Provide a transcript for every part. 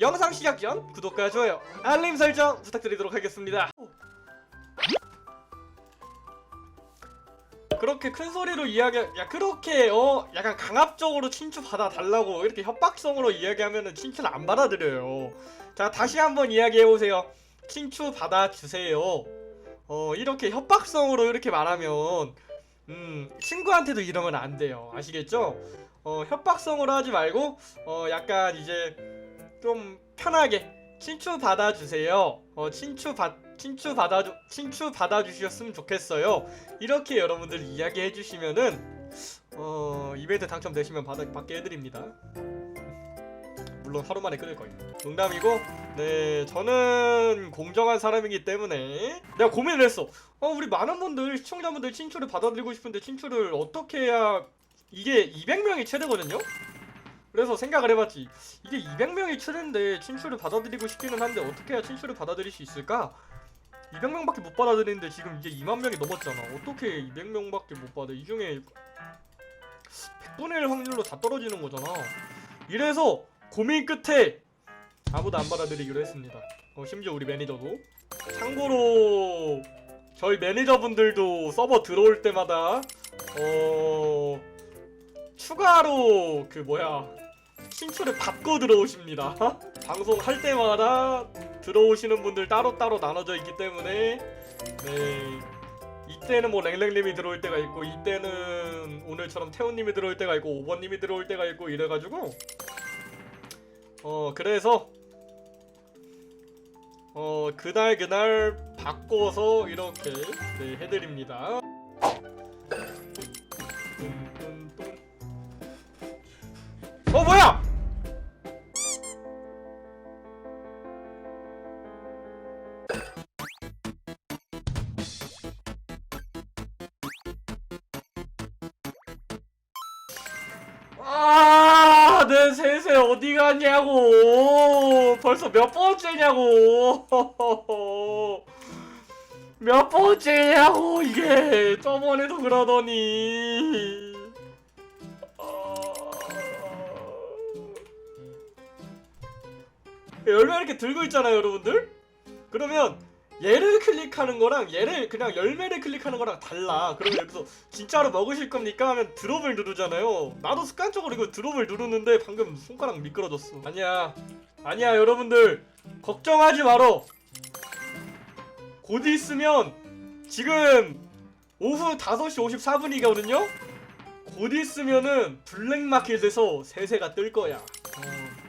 영상 시작 전 구독과 좋아요, 알림 설정 부탁드리도록 하겠습니다. 그렇게 큰 소리로 이야기, 야 그렇게 어 약간 강압적으로 친추 받아 달라고 이렇게 협박성으로 이야기하면은 친추를 안 받아들여요. 자 다시 한번 이야기해 보세요. 친추 받아 주세요. 어 이렇게 협박성으로 이렇게 말하면 음 친구한테도 이러면 안 돼요. 아시겠죠? 어 협박성으로 하지 말고 어 약간 이제 좀 편하게 친추 받아 주세요. 어 친추 받 친추 받아 주 친추 받아 주셨으면 좋겠어요. 이렇게 여러분들 이야기 해 주시면은 어 이벤트 당첨되시면 받아 받게 해드립니다. 물론 하루 만에 끊을 거예요. 농담이고, 네 저는 공정한 사람이기 때문에 내가 고민을 했어. 어 우리 많은 분들 시청자분들 친추를 받아들이고 싶은데 친추를 어떻게 해야 이게 200명이 최대거든요. 그래서 생각을 해봤지. 이게 200명이 최대인데 친추를 받아들이고 싶기는 한데 어떻게 해야 친추를 받아들일 수 있을까? 200명밖에 못 받아들이는데 지금 이게 2만 명이 넘었잖아. 어떻게 200명밖에 못 받아? 이 중에 100분의 1 확률로 다 떨어지는 거잖아. 이래서 고민 끝에 아무도 안 받아들이기로 했습니다. 어, 심지어 우리 매니저도. 참고로 저희 매니저분들도 서버 들어올 때마다 어 추가로 그 뭐야 신초를 받고 들어오십니다. 방송할 때마다 들어오시는 분들 따로따로 나눠져 있기 때문에 네 이때는 뭐 랭랭님이 들어올 때가 있고 이때는 오늘처럼 태훈님이 들어올 때가 있고 5번님이 들어올 때가 있고 이래가지고 어 그래서 어 그날 그날 바꿔서 이렇게 네, 해드립니다. 아, 내 셋에 어디 갔냐고. 벌써 몇 번째냐고. 몇 번째냐고, 이게. 저번에도 그러더니. 어... 열매 이렇게 들고 있잖아요, 여러분들? 그러면 얘를 클릭하는 거랑 얘를 그냥 열매를 클릭하는 거랑 달라. 그러면 여기서 진짜로 먹으실 겁니까? 하면 드롭을 누르잖아요. 나도 습관적으로 이거 드롭을 누르는데 방금 손가락 미끄러졌어. 아니야. 아니야, 여러분들. 걱정하지 말어. 곧 있으면 지금 오후 5시 54분이거든요? 곧 있으면은 블랙마켓에서 세세가 뜰 거야. 어.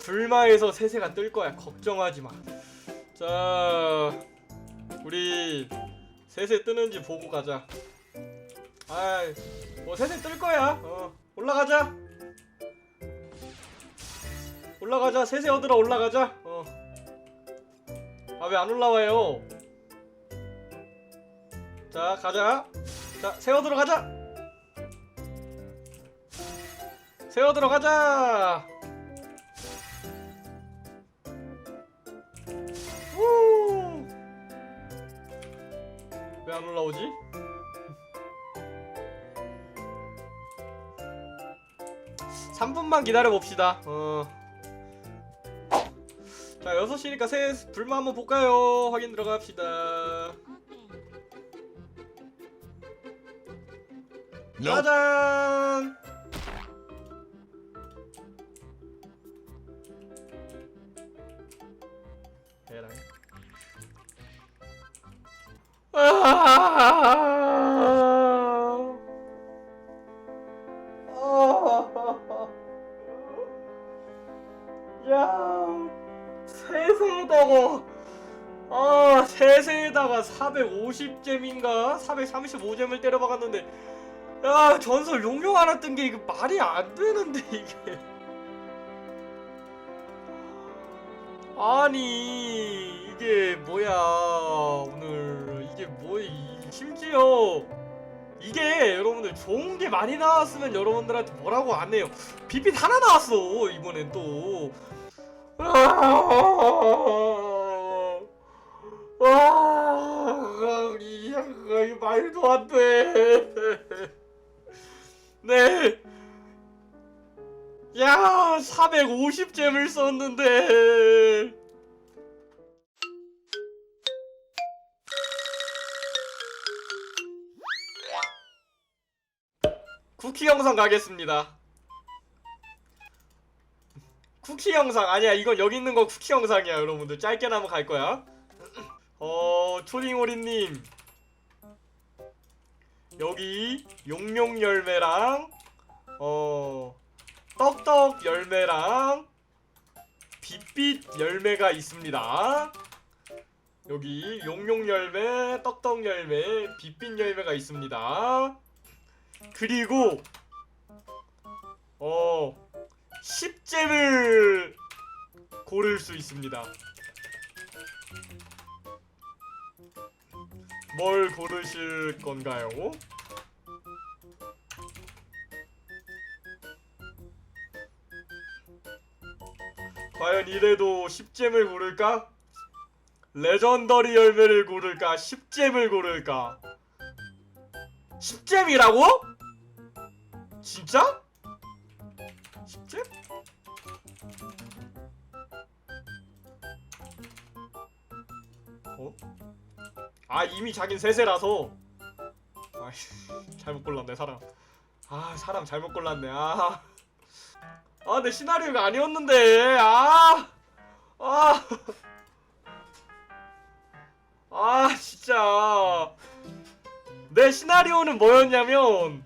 불마에서 세세가 뜰 거야. 걱정하지 마. 자, 우리 세세 뜨는지 보고 가자. 아이, 뭐 세세 뜰 거야. 어, 올라가자. 올라가자. 세세 얻으러 올라가자. 어. 아, 왜 안 올라와요? 자, 가자. 자, 새 얻으러 가자. 새 얻으러 가자. 안 올라오지? 삼분만 기다려 봅시다. 어. 자, 6시니까 새 불만 한번 볼까요? 확인 들어갑시다. 짜잔! 에라이. 아. 야, 세세다가. 아, 세세에다가 450잼인가? 435잼을 때려박았는데. 야, 전설 용용 하나 뜬 게 이거 말이 안 되는데 이게. 아니 이게 뭐야 오늘 이- 심지어 이게 여러분들 좋은 게 많이 나왔으면 여러분들한테 뭐라고 안 해요 비핏 하나 나왔어 이번엔 또 와, 이이 말도 안 돼. 네. 야, 450잼을 썼는데 쿠키 영상 가겠습니다. 쿠키 영상. 아니야 이건 여기 있는 거 쿠키 영상이야 여러분들. 짧게나마 갈 거야. 어 초딩오리님. 여기 용용 열매랑 어 떡떡 열매랑 빛빛 열매가 있습니다. 여기 용용 열매, 떡떡 열매, 빛빛 열매가 있습니다. 그리고 어 10잼을 고를 수 있습니다. 뭘 고르실 건가요? 과연 이래도 10잼을 고를까? 레전더리 열매를 고를까? 10잼을 고를까? 10잼이라고? 진짜? 10잼? 어? 아 이미 자긴 세세라서 아 잘못 골랐네 사람 아 사람 잘못 골랐네 아 아, 내 시나리오가 아니었는데. 아. 아. 아, 진짜. 내 시나리오는 뭐였냐면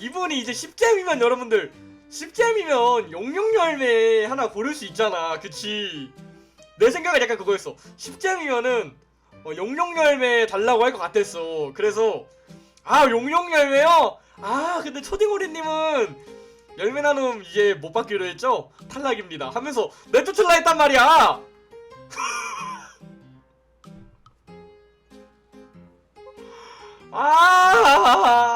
이분이 이제 10잼이면 여러분들 10잼이면 용용 열매 하나 고를 수 있잖아. 그치? 내 생각은 약간 그거였어. 10잼이면은 어, 용용 열매 달라고 할 것 같았어. 그래서 아, 용용 열매요? 아, 근데 초딩오리님은 열매 나눔 이제 못 받기로 했죠? 탈락입니다. 하면서 내쫓을라 했단 말이야. 아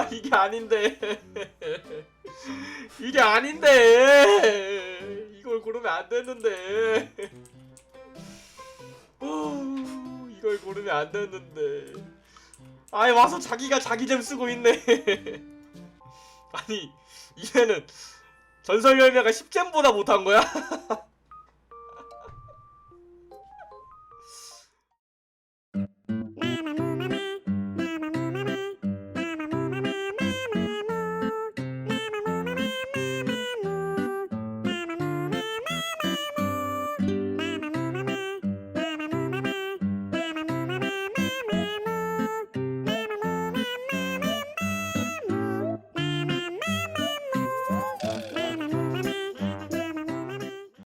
이게 아닌데. 이게 아닌데. 이걸 고르면 안 됐는데. 어, 이걸 고르면 안 됐는데. 아이 와서 자기가 자기 잼 쓰고 있네. 아니 이제는 전설 열매가 10잼보다 못한 거야?